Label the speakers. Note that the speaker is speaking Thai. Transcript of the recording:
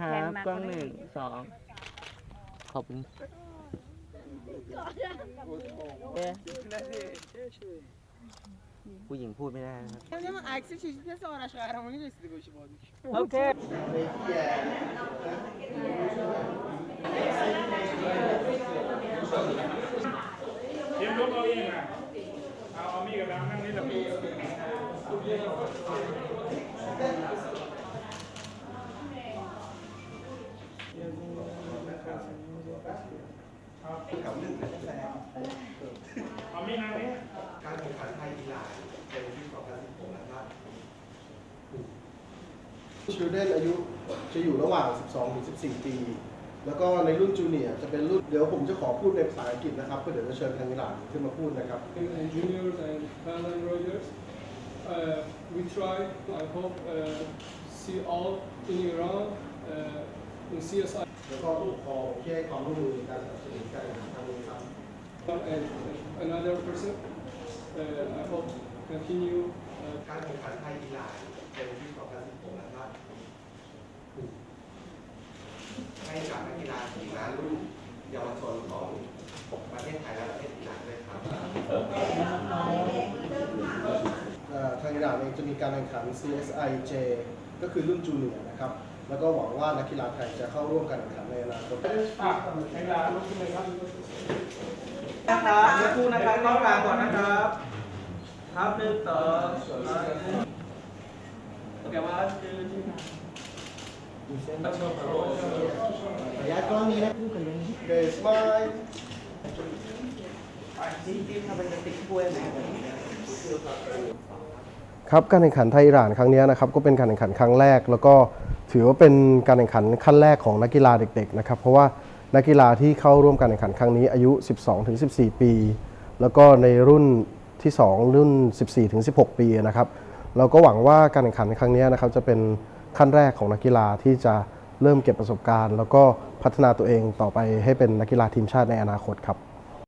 Speaker 1: ครับกล้องหนึ่งสองขอบคุณผู้หญิงพูดไม่ได้นะครับโอเค
Speaker 2: เอาเอามีกับดามนั่งนี่แหละ กับเอามีดนั่งนี่
Speaker 3: การแข่งขันไทยกีฬาเป็นที่2016นะครับชิลเดนอายุจะอยู่ระหว่าง 12 ถึง 14 ปี แล้วก็ในรุ่นจูเนียร์จะเป็นรุ่น เดี๋ยวผมจะขอพูดในภาษาอังกฤษนะครับ เพื่อเดี๋ยวจะเชิญทางกีฬาขึ้นมาพูดนะครับ
Speaker 4: and juniors and Van and Rogers. Uh, we try, I hope, uh, see all in Iran uh, in CSI
Speaker 3: แล้วก็ผู้ปกครองที่ให้ความร่วมมือในการสนับสนุนการแข่งขันครั้งนี้ครับ
Speaker 4: and another person. Uh, I hope continue. Uh,
Speaker 3: การแข่งขันไทยกีฬาเป็นที่2016นะครับให้กับนักกีฬาขี่ม้ารุ่นเยาวชนของประเทศไทยและประเทศอิหร่านด้วยครับเอ่อทางอิหร่านเองจะมีการแข่งขัน CSIJ ก็คือรุ่นจูเนียร์นะครับ แล้วก็หวังว่านักกีฬาไทยจะเข้าร่วมการแข่งขันในอนาคต
Speaker 2: อะในเวลาลุกขึ้นเลยครับ
Speaker 1: นะครับเดี๋ยวครูนะครับเข้ากลางก่อนนะครับ ครับหนึ่งสองเดี๋ยวว่าคือ
Speaker 3: ระยะกล้องนี้นะเบสไมล์
Speaker 1: จิ้มจิ้มทำเป็นกระติกกล้วยไหม
Speaker 3: ครับการแข่งขันไทยอิหร่านครั้งนี้นะครับก็เป็นการแข่งขันครั้งแรกแล้วก็ ถือว่าเป็นการแข่งขันขั้นแรกของนักกีฬาเด็กๆนะครับเพราะว่านักกีฬาที่เข้าร่วมการแข่งขันครั้งนี้อายุ 12-14 ปี แล้วก็ในรุ่นที่ 2 รุ่น 14-16 ปีนะครับเราก็หวังว่าการแข่งขันในครั้งนี้นะครับจะเป็นขั้นแรกของนักกีฬาที่จะเริ่มเก็บประสบการณ์ แล้วก็พัฒนาตัวเองต่อไปให้เป็นนักกีฬาทีมชาติในอนาคตครับ